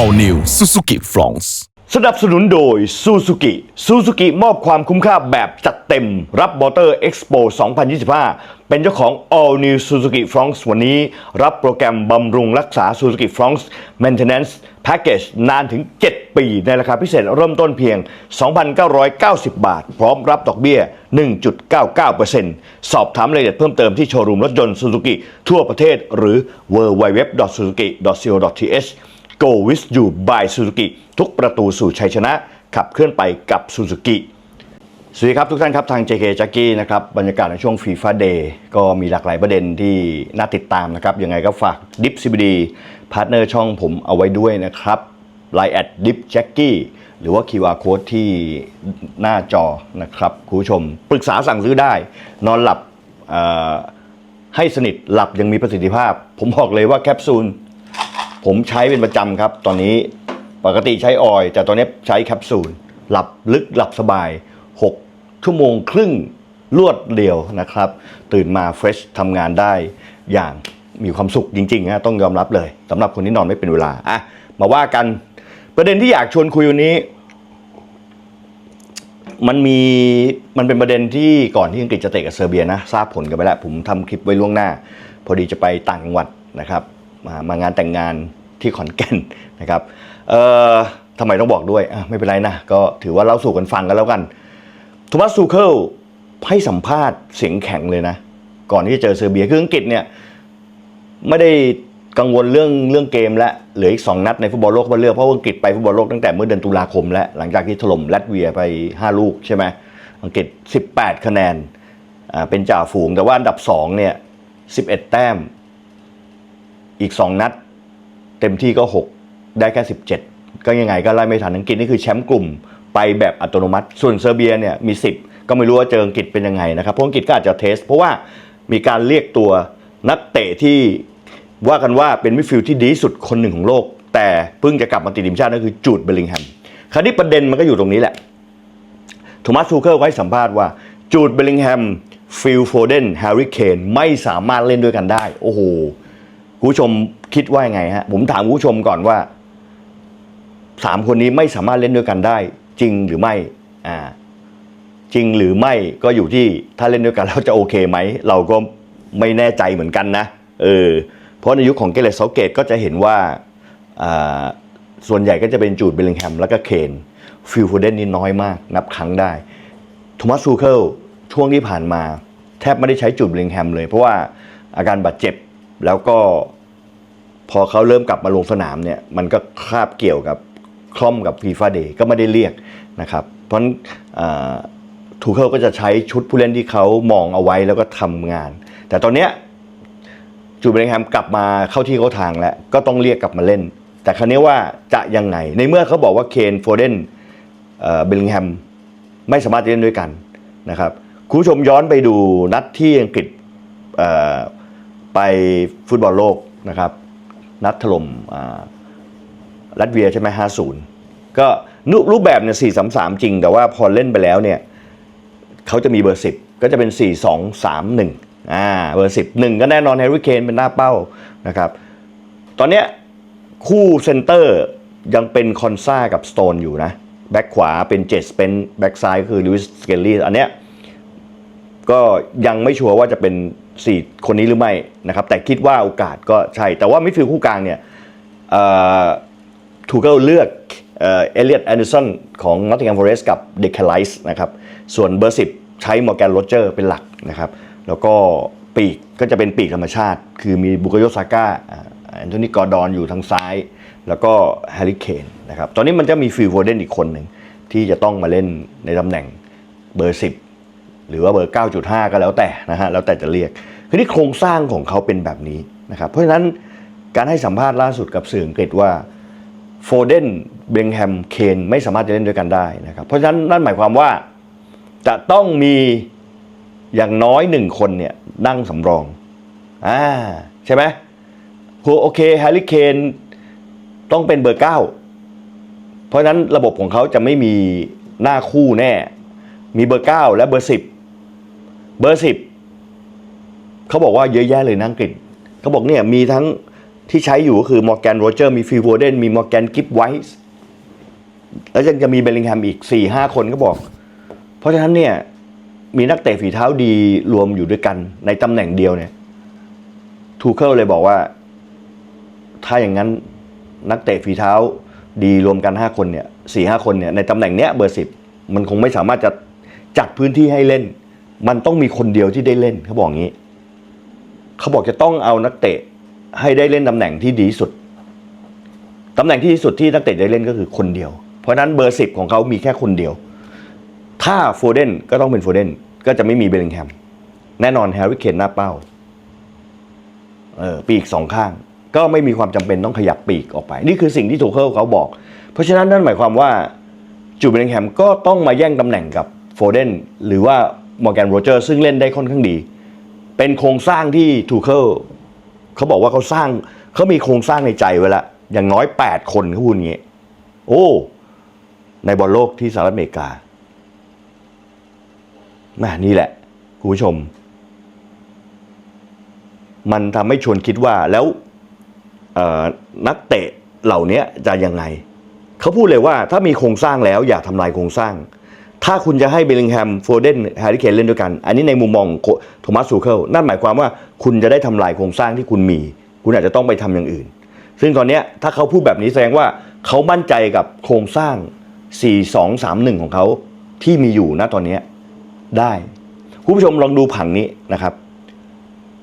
All New Suzuki Fronts สนับสนุนโดย Suzuki Suzuki มอบความคุ้มค่าแบบจัดเต็ม รับมอเตอร์ Expo 2025 เป็นเจ้าของ All New Suzuki Fronts วันนี้ รับโปรแกรมบำรุงรักษา Suzuki Fronts Maintenance Package นานถึง 7 ปี ในราคาพิเศษเริ่มต้นเพียง 2,990 บาท พร้อมรับดอกเบี้ย 1.99%สอบถามรายละเอียดเพิ่มเติมที่โชว์รูมรถยนต์ Suzuki ทั่วประเทศหรือ www.suzuki.co.th Go with you by Suzuki ทุกประตูสู่ชัยชนะ ขับเคลื่อนไปกับ Suzuki สวัสดีครับ ทุกท่านครับ ทาง JK j a c k i e นะครับบรรยากาศในช่วง FIFA Day ก็มีหลากหลายประเด็นที่น่าติดตามนะครับ ยังไงก็ฝาก Dip CBD พาร์ทเนอร์ช่องผมเอาไว้ด้วยนะครับ Line at Dip j a c k i e หรือว่า QR Code ที่หน้าจอนะครับคุณผู้ชม ปรึกษาสั่งซื้อได้ นอนหลับให้สนิทหลับยังมีประสิทธิภาพ ผมบอกเลยว่าแคปซูล ผมใช้เป็นประจำครับ ตอนนี้ปกติใช้ออยล์แต่ตอนนี้ใช้แคปซูลหลับลึกหลับสบาย 6 ชั่วโมงครึ่งรวดเดียวนะครับ ตื่นมาเฟรชทำงานได้อย่างมีความสุขจริงๆนะต้องยอมรับเลยสำหรับคนที่นอนไม่เป็นเวลาอะมาว่ากันประเด็นที่อยากชวนคุยวันนี้ มันมีมันเป็นประเด็นที่ก่อนที่อังกฤษจะเตะกับเซอร์เบียนะ ทราบผลกันไปแล้ว ผมทำคลิปไว้ล่วงหน้า พอดีจะไปต่างจังหวัดนะครับ มามางานแต่งงานที่ขอนแก่นนะครับเอ่อทำไมต้องบอกด้วยอะไม่เป็นไรนะ ก็ถือว่าเล่าสู่กันฟังกันแล้วกันโทมัสซูเคิลให้สัมภาษณ์เสียงแข็งเลยนะ ก่อนที่จะเจอเซอร์เบียคืออังกฤษเนี่ยไม่ได้กังวลเรื่องเรื่องเกมและเหลืออีก 2 นัดในฟุตบอลโลกมาเลือกเพราะว่อังกฤษไปฟุตบอลโลกตั้งแต่เมื่อเดือนตุลาคมแล้ว หลังจากที่ถล่มลัตเวียไป 5 ลูกใช่ไหมอังกฤษ 18 คะแนนอ่าเป็นจ่าฝูงแต่ว่าอันดับ2เนี่ย11 แต้ม อีก 2 นัด เต็มที่ก็ 6 ได้แค่ 17 ก็ยังไงก็ไล่ไม่ทันอังกฤษนี่คือแชมป์กลุ่มไปแบบอัตโนมัติ ส่วนเซอร์เบียเนี่ยมี 10 ก็ไม่รู้ว่าเจออังกฤษเป็นยังไงนะครับเพราะอังกฤษก็อาจจะเทส เพราะว่ามีการเรียกตัวนักเตะที่ว่ากันว่าเป็นมิดฟิลด์ที่ดีสุดคนหนึ่งของโลก แต่เพิ่งจะกลับมาติดทีมชาตินั่นคือจูดเบลลิงแฮมคราวนี้ประเด็นมันก็อยู่ตรงนี้แหละโทมัสทูเคิลไว้สัมภาษณ์ว่าจูดเบลลิงแฮมฟิลโฟเดนแฮร์รี่เคนไม่สามารถเล่นด้วยกันได้ โอ้โห ผู้ชมคิดว่ายังไงฮะ ผมถามผู้ชมก่อนว่าสามคนนี้ไม่สามารถเล่นด้วยกันได้ จริงหรือไม่ อ่า จริงหรือไม่ก็อยู่ที่ถ้าเล่นด้วยกันแล้วจะโอเคไหม เราก็ไม่แน่ใจเหมือนกันนะ เออ เพราะในยุคของเกเรตเซาเกตก็จะเห็นว่าอ่าส่วนใหญ่ก็จะเป็นจูดเบลลิงแฮมแล้วก็เคนฟิลโฟเดนนี่น้อยมาก นับครั้งได้โทมัสซูเคิลช่วงที่ผ่านมา แทบไม่ได้ใช้จูดเบลลิงแฮมเลย เพราะว่าอาการบาดเจ็บ แล้วก็พอเขาเริ่มกลับมาลงสนามเนี่ยมันก็คาบเกี่ยวกับคล่อมกับฟีฟ่าเดย์ก็ไม่ได้เรียกนะครับ เพราะนั้นทูเคิลก็จะใช้ชุดผู้เล่นที่เขามองเอาไว้แล้วก็ทำงาน แต่ตอนเนี้ยจูเบลิงแฮมกลับมาเข้าที่เข้าทางแล้ว ก็ต้องเรียกกลับมาเล่น แต่ครั้นี้ว่าจะยังไง ในเมื่อเขาบอกว่าเคนโฟเดนเบลลิงแฮมไม่สามารถเล่นด้วยกันนะครับคุณผู้ชมย้อนไปดูนัดที่อังกฤษ ไปฟุตบอลโลกนะครับ นัดถล่มลัตเวียใช่ไหมห้าศูนย์ก็รูปแบบเนี่ยสี่สามสามจริง แต่ว่าพอเล่นไปแล้วเนี่ยเขาจะมีเบอร์สิบก็จะเป็นสี่สองสามหนึ่งอ่าเบอร์สิบหนึ่งก็แน่นอนแฮร์รี่เคนเป็นหน้าเป้านะครับ ตอนเนี้ยคู่เซนเตอร์ยังเป็นคอนซ่ากับสโตนอยู่นะแบ็คขวาเป็นเจสเป็นแบ็คซ้ายคือลิวิสสเกลลี่อันเนี้ยก็ยังไม่ชัวร์ว่าจะเป็น 4 คนนี้หรือไม่นะครับแต่คิดว่าโอกาสก็ใช่ แต่ว่ามิดฟิลด์คู่กลางเนี่ยถูกก็เลือกเอเลียตแอนเดอร์สันของนอตติงแฮมฟอเรสต์กับเดคไลส์นะครับส่วนเบอร์ 10 ใช้มอร์แกนโรเจอร์เป็นหลักนะครับแล้วก็ปีกก็จะเป็นปีกธรรมชาติ คือมีบุกโยซาก้าแอนโทนีกอร์ดอนอยู่ทางซ้าย แล้วก็แฮร์รี่เคนนะครับตอนนี้มันจะมีฟิลโฟเดนอีกคนหนึ่งที่จะต้องมาเล่นในตำแหน่งเบอร์ 10 หรือว่าเบอร์ 9.5 ก็แล้วแต่นะฮะแล้วแต่จะเรียก คือที่โครงสร้างของเขาเป็นแบบนี้นะครับเพราะฉะนั้นการให้สัมภาษณ์ล่าสุดกับสื่ออังกฤษว่าโฟเดนเบงแฮมเคนไม่สามารถจะเล่นด้วยกันได้นะครับเพราะฉะนั้นนั่นหมายความว่าจะต้องมีอย่างน้อยหนึ่งคนเนี่ยนั่งสำรองอ่าใช่ไหมโอเคแฮร์รี่เคนต้องเป็นเบอร์9เพราะฉะนั้นระบบของเขาจะไม่มีหน้าคู่แน่ มีเบอร์9และเบอร์10 เบอร์10เขาบอกว่าเยอะแยะเลยนังกฤษเขาบอกเนี่ยมีทั้งที่ใช้อยู่ก็คือมอร์แกนโรเจอร์มีฟิลโวเดนมีมอร์แกนกิฟไวส์แล้วยังจะมีเบลลิงแฮมอีก4ี่ห้าคนก็บอก เพราะฉะนั้นเนี่ยมีนักเตะฝีเท้าดีรวมอยู่ด้วยกันในตำแหน่งเดียวเนี่ยทูเคิลเลยบอกว่า ถ้าอย่างนั้นนักเตะฝีเท้าดีรวมกัน 5 คนเนี่ยสี่ห้าคนเนี่ยในตำแหน่งเนี้ยเบอร์สิบมันคงไม่สามารถจะจัดพื้นที่ให้เล่น มันต้องมีคนเดียวที่ได้เล่นเขาบอกงี้ เขาบอกจะต้องเอานักเตะให้ได้เล่นตำแหน่งที่ดีสุดตำแหน่งที่ดีสุดที่นักเตะได้เล่นก็คือคนเดียว เพราะนั้นเบอร์สิบของเขามีแค่คนเดียว ถ้าโฟเดนก็ต้องเป็นโฟเดนก็จะไม่มีเบลลิงแฮมแน่นอนแฮร์รี่เคนหน้าเป้าเออปีกสองข้าง ก็ไม่มีความจำเป็นต้องขยับปีกออกไป นี่คือสิ่งที่ทูเคิลเขาบอก เพราะฉะนั้นนั่นหมายความว่าจูเบลลิงแฮมก็ต้องมาแย่งตำแหน่งกับโฟเดนหรือว่า มอร์แกนโรเจอร์ซึ่งเล่นได้ค่อนข้างดี เป็นโครงสร้างที่ทูเคิลเขาบอกว่าเขาสร้างเขามีโครงสร้างในใจไว้ละ อย่างน้อย 8 คนเขาพูดอย่างนี้โอ้ ในบอลโลกที่สหรัฐอเมริกาแม่นี่แหละคุณผู้ชม มันทำให้ชวนคิดว่าแล้วนักเตะเหล่านี้จะยังไง เขาพูดเลยว่าถ้ามีโครงสร้างแล้วอย่าทำลายโครงสร้าง ถ้าคุณจะให้เบลลิงแฮมโฟเดนแฮร์รี่เคนเล่นด้วยกัน อันนี้ในมุมมองโทมัสซูเคิลนั่นหมายความว่าคุณจะได้ทำลายโครงสร้างที่คุณมี คุณอาจจะต้องไปทำอย่างอื่น ซึ่งตอนนี้ถ้าเขาพูดแบบนี้แสดงว่าเขามั่นใจกับโครงสร้าง 4-2-3-1 ของเขาที่มีอยู่ณตอนนี้ได้คุณผู้ชมลองดูผังนี้นะครับ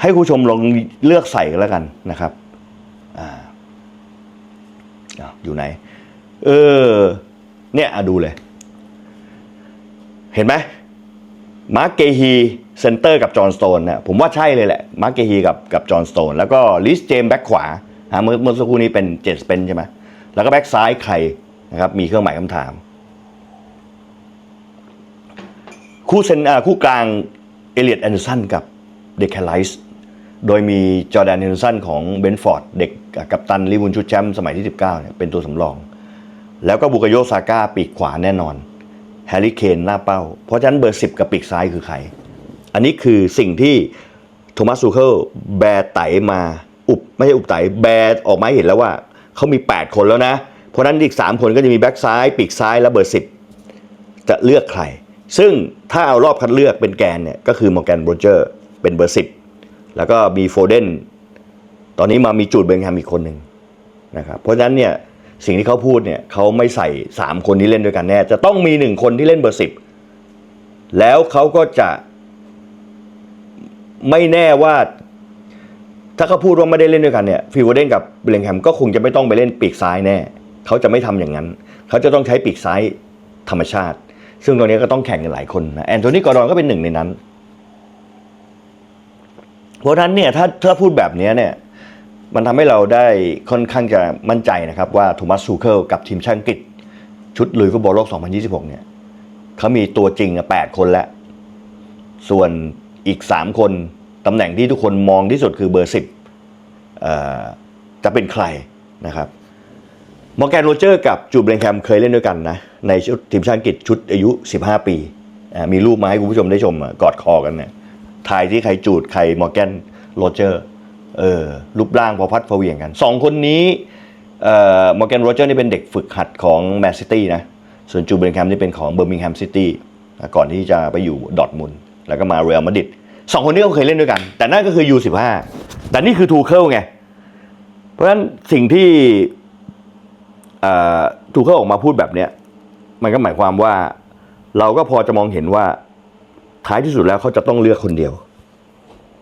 ให้คุณผู้ชมลองเลือกใส่แล้วกันนะครับอ่าอยู่ไหน เออ เนี่ยอดูเลย เห็นไหมมาร์กเกฮีเซนเตอร์กับจอห์นสโตนเนี่ยผมว่าใช่เลยแหละมาร์กเกฮีกับกับจอห์นสโตนแล้วก็ลิสเจมแบ็กขวาฮะเมื่อเมื่อสักครู่นี้เป็นเจสเปนใช่ไหมแล้วก็แบ็กซ้ายใครนะครับมีเครื่องหมายคำถาม คู่เซนอ่าคู่กลางเอเลียดแอนเดอร์สันกับเดคแคลไลส์โดยมีจอแดนแอนเดอร์สันของเบนฟอร์ดเด็กกัปตันลิเวอร์พูลชุดแชมป์สมัยที่ 19เนี่ยเป็นตัวสำรอง แล้วก็บุกโยซาก้าปีกขวาแน่นอน แฮร์รี่เคนหน้าเป้า เพราะฉะนั้นเบอร์ 10 กับปีกซ้ายคือใคร อันนี้คือสิ่งที่โทมัสซูเคิลแบร์ไตมาอุบไม่ใช่อุบไตแบร์ออกมาเห็นแล้วว่าเขามี 8 คนแล้วนะ เพราะฉะนั้นอีก 3 คนก็จะมีแบ็กซ้ายปีกซ้ายและเบอร์ 10 จะเลือกใคร ซึ่งถ้าเอารอบคัดเลือกเป็นแกนเนี่ยก็คือมอร์แกนโรเจอร์เป็นเบอร์ 10 แล้วก็มีโฟเดนตอนนี้มามีจูดเบงแฮมอีกคนหนึ่งนะครับเพราะฉะนั้นเนี่ย สิ่งที่เขาพูดเนี่ยเขาไม่ใส่ 3 คนที่เล่นด้วยกันแน่ จะต้องมีหนึ่งคนที่เล่นเบอร์10แล้วเขาก็จะ ไม่แน่ว่า ถ้าเขาพูดว่าไม่ได้เล่นด้วยกันเนี่ยฟิวเดนกับเบลงแฮมก็คงจะไม่ต้องไปเล่นปีกซ้ายแน่เขาจะไม่ทำอย่างนั้น เขาจะต้องใช้ปีกซ้ายธรรมชาติ ซึ่งตรงนี้ก็ต้องแข่งกันหลายคนนะแอนโทนีกอรอนก็เป็นหนึ่งในนั้น เพราะฉะนั้นเนี่ยถ้าถ้าพูดแบบนี้เนี่ย มันทำให้เราได้ค่อนข้างจะมั่นใจนะครับว่าโทมัสซูเคิลกับทีมชาติอังกฤษ ชุดลุยฟุตบอลโลก 2026 เนี่ยเขามีตัวจริง 8 คนแล้ว ส่วนอีก 3 คนตำแหน่งที่ทุกคนมองที่สุดคือเบอร์ 10 จะเป็นใครนะครับมอร์แกนโรเจอร์กับจูเบลงแฮมเคยเล่นด้วยกันนะ ในชุดทีมชาติอังกฤษชุดอายุ 15 ปี มีรูปมาให้คุณผู้ชมได้ชมอะกอดคอกันเนี่ยทายที่ใครจูดใครมอร์แกนโรเจอร์ เออรูปร่างพอพัดพอเวียงกันสองคนนี้เอ่อมอร์แกนโรเจอร์นี่เป็นเด็กฝึกหัดของแมนซิตี้นะ ส่วนจูเบลแฮมนี่เป็นของเบอร์มิงแฮมซิตี้ก่อนที่จะไปอยู่ดอทมุนแล้วก็มาเรอัลมาดริดสองคนนี้ก็เคยเล่นด้วยกัน แต่นั่นก็คือ U15 แต่นี่คือทูเคิลไง เพราะฉะนั้นสิ่งที่ทูเคิลออกมาพูดแบบเนี้ยมันก็หมายความว่าเราก็พอจะมองเห็นว่าท้ายที่สุดแล้วเขาจะต้องเลือกคนเดียว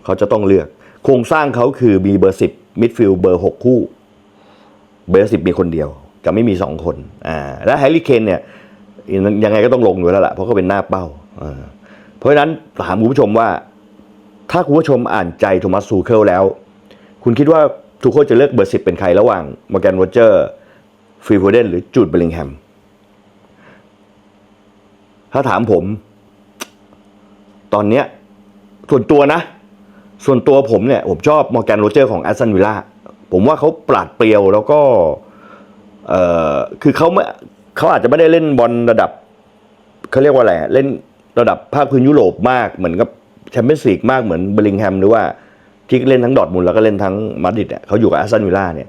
เขาจะต้องเลือก โครงสร้างเขาคือมีเบอร์สิบมิดฟิลด์เบอร์หกคู่ เบอร์สิบมีคนเดียวจะไม่มีสองคนอ่าและแฮร์รี่เคนเนี่ยยังไงก็ต้องลงอยู่แล้วล่ะเพราะเขาเป็นหน้าเป้าอ่าเพราะฉะนั้นถามคุณผู้ชมว่า ถ้าคุณผู้ชมอ่านใจโทมัสซูเคิลแล้ว คุณคิดว่าทูเคิลจะเลือกเบอร์สิบเป็นใครระหว่างมอร์แกนโรเจอร์ฟิลโฟเดนหรือจูดเบลลิงแฮมถ้าถามผม ตอนเนี้ยส่วนตัวนะ ส่วนตัวผมเนี่ย ผมชอบมอร์แกนโรเจอร์ของแอสตันวิลล่าผมว่าเขาปราดเปรียวแล้วก็เอ่อคือเขาไม่เขาอาจจะไม่ได้เล่นบอลระดับเขาเรียกว่าอะไรเล่นระดับภาคพื้นยุโรปมากเหมือนกับแชมเปี้ยนส์ลีกมากเหมือนเบลิงแฮมหรือว่าที่เล่นทั้งดอทมุนด์แล้วก็เล่นทั้งมาดริดเนี่ยเขาอยู่กับอาร์เซนวิลล่าเนี่ย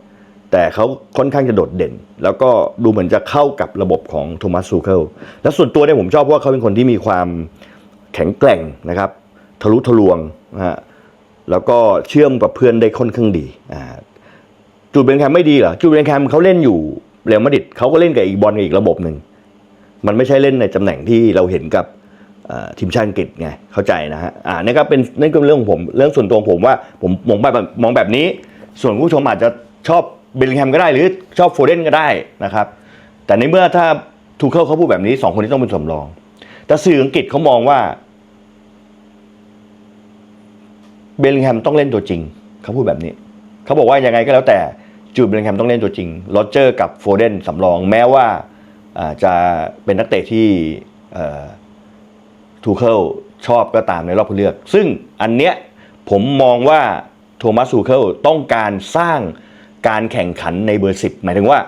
แต่เขาค่อนข้างจะโดดเด่น แล้วก็ดูเหมือนจะเข้ากับระบบของโทมัสซูเคิลและส่วนตัวเนี่ยผมชอบเพราะว่าเขาเป็นคนที่มีความแข็งแกร่งนะครับ ทะลุทะลวงนะฮะ แล้วก็เชื่อมกับเพื่อนได้ค่อนข้างดีอ่าจูดเบนแคมไม่ดีเหรอจูดเบนแคมเขาเล่นอยู่เรอัลมาดริดเขาก็เล่นกับอีกบอลกับอีกระบบหนึ่งมันไม่ใช่เล่นในตำแหน่งที่เราเห็นกับทีมชาติอังกฤษไงเข้าใจนะฮะอ่านี่ก็เป็นนั่นก็เรื่องของผมเรื่องส่วนตัวของผมว่าผมมองแบบมองแบบนี้ ส่วนผู้ชมอาจจะชอบเบลลิงแฮมก็ได้หรือชอบโฟเดนก็ได้นะครับ แต่ในเมื่อถ้าทูเคิลเขาพูดแบบนี้สองคนนี้ต้องเป็นสำรอง แต่สื่ออังกฤษเขามองว่า เบลลิงแฮมต้องเล่นตัวจริง เขาพูดแบบนี้ เขาบอกว่ายังไงก็แล้วแต่จูดเบลลิงแฮมต้องเล่นตัวจริงโรเจอร์กับโฟเดนสำรองแม้ว่าจะเป็นนักเตะที่ทูเคิลชอบก็ตามในรอบคัดเลือก ซึ่งอันเนี้ยผมมองว่าโทมัสทูเคิลต้องการสร้างการแข่งขันในเบอร์ 10 หมายถึงว่า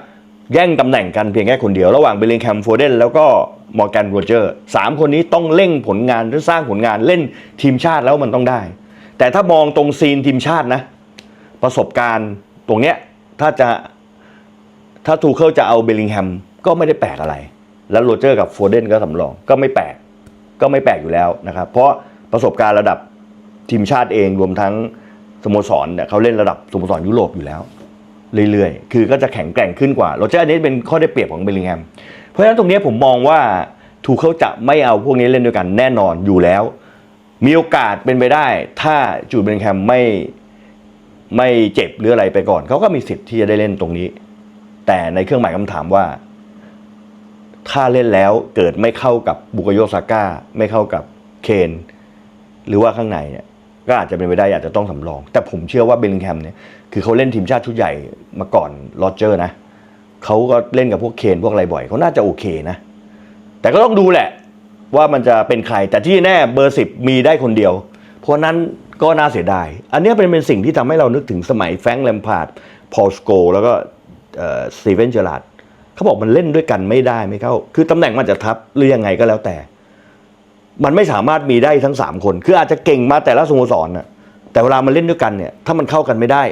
แย่งตำแหน่งกันเพียงแค่คนเดียว ระหว่างเบลลิงแคมโฟเดนแล้วก็มอร์แกนโรเจอร์สามคนนี้ต้องเร่งผลงานหรือสร้างผลงานเล่นทีมชาติแล้วมันต้องได้ แต่ถ้ามองตรงซีนทีมชาตินะ ประสบการณ์ตรงเนี้ยถ้าจะถ้าทูเคิลจะเอาเบลลิงแฮมก็ไม่ได้แปลกอะไร แล้วโรเจอร์กับโฟเดนก็สำรอง ก็ไม่แปลก ก็ไม่แปลกอยู่แล้วนะครับ เพราะประสบการณ์ระดับทีมชาติเองรวมทั้งสโมสรเนี่ยเขาเล่นระดับสโมสรยุโรปอยู่แล้ว เรื่อยๆ คือก็จะแข็งแกร่งขึ้นกว่าโรเจอร์อันนี้เป็นข้อได้เปรียบของเบลลิงแฮม เพราะฉะนั้นตรงนี้ผมมองว่าทูเขาจะไม่เอาพวกนี้เล่นด้วยกันแน่นอนอยู่แล้ว มีโอกาสเป็นไปได้ ถ้าจูดเบลลิงแฮมไม่ไม่เจ็บหรืออะไรไปก่อน เขาก็มีสิทธิ์ที่จะได้เล่นตรงนี้ แต่ในเครื่องหมายคำถามว่า ถ้าเล่นแล้วเกิดไม่เข้ากับบุกโยซาก้า ไม่เข้ากับเคน หรือว่าข้างในเนี่ยก็อาจจะเป็นไปได้อาจจะต้องสำรอง แต่ผมเชื่อว่าเบลลิงแฮมเนี่ยคือเขาเล่นทีมชาติชุดใหญ่มาก่อนโรเจอร์นะเขาก็เล่นกับพวกเคนพวกอะไรบ่อยเขาน่าจะโอเคนะ แต่ก็ต้องดูแหละ ว่ามันจะเป็นใคร แต่ที่แน่เบอร์สิบมีได้คนเดียว เพราะนั้นก็น่าเสียดาย อันนี้เป็นเป็นสิ่งที่ทำให้เรานึกถึงสมัยแฟรงค์แลมพาร์ดพอลสโกแล้วก็สตีเวนเจอราร์ดเขาบอกมันเล่นด้วยกันไม่ได้ไม่เข้า คือตำแหน่งมันจะทับหรือยังไงก็แล้วแต่ มันไม่สามารถมีได้ทั้งสามคน คืออาจจะเก่งมาแต่ละสโมสรน่ะแต่เวลามันเล่นด้วยกันเนี่ย ถ้ามันเข้ากันไม่ได้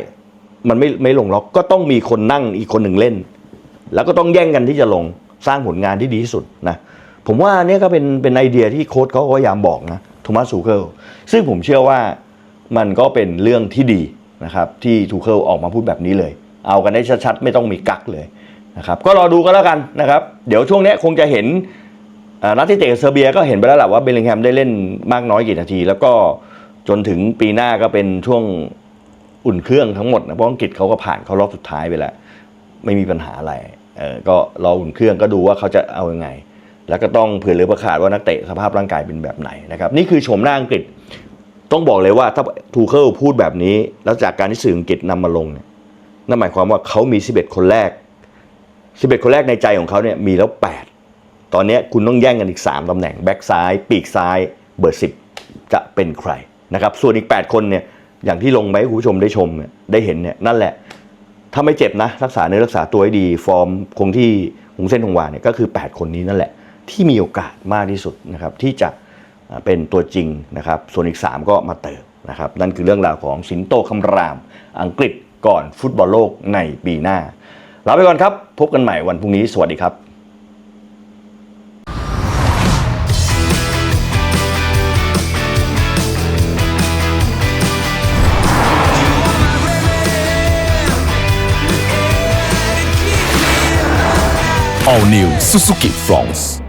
มันไม่ไม่ลงล็อกก็ต้องมีคนนั่งอีกคนหนึ่งเล่น แล้วก็ต้องแย่งกันที่จะลงสร้างผลงานที่ดีที่สุดนะ ผมว่าเนี่ยก็เป็นเป็นไอเดียที่โค้ชเขาพยายามบอกนะโทมัสซูเคิลซึ่งผมเชื่อว่ามันก็เป็นเรื่องที่ดีนะครับที่ทูเคิลออกมาพูดแบบนี้เลย เอากันได้ชัดๆ ไม่ต้องมีกักเลยนะครับก็รอดูกันแล้วกันนะครับเดี๋ยวช่วงนี้คงจะเห็นนัดที่เตะกับเซอร์เบียก็เห็นไปแล้วแหละว่าเบลลิงแฮมได้เล่นมากน้อยกี่นาที แล้วก็จนถึงปีหน้าก็เป็นช่วงอุ่นเครื่องทั้งหมดนะเพราะอังกฤษเขาก็ผ่านเขารอบสุดท้ายไปแล้ว ไม่มีปัญหาอะไรเออก็รออุ่นเครื่องก็ดูว่าเขาจะเอายังไง แล้วก็ต้องเผื่อเหลือประขาดว่านักเตะสภาพร่างกายเป็นแบบไหนนะครับนี่คือโฉมหน้าอังกฤษต้องบอกเลยว่าถ้าทูเคิลพูดแบบนี้ แล้วจากการที่สื่ออังกฤษนำมาลงเนี่ยนั่นหมายความว่าเขามี 11 คนแรก 11 คนแรกในใจของเขาเนี่ยมีแล้ว 8 ตอนนี้คุณต้องแย่งกันอีก 3ตำแหน่งแบ็กซ้าย ปีกซ้ายเบอร์ 10 จะเป็นใครนะครับส่วนอีก 8 คนเนี่ยอย่างที่ลงไปให้คุณผู้ชมได้ชมเนี่ยได้เห็นเนี่ยนั่นแหละ ถ้าไม่เจ็บนะ รักษาเนื้อรักษาตัวให้ดี ฟอร์มคงที่คงเส้นคงวาเนี่ยก็คือ 8 คนนี้นั่นแหละ ที่มีโอกาสมากที่สุดนะครับที่จะเป็นตัวจริงนะครับ ส่วนอีก 3 ก็มาเติมนะครับนั่นคือเรื่องราวของสิงโตคำราม อังกฤษก่อนฟุตบอลโลกในปีหน้าลาไปก่อนครับ พบกันใหม่วันพรุ่งนี้สวัสดีครับ All New Suzuki Fronts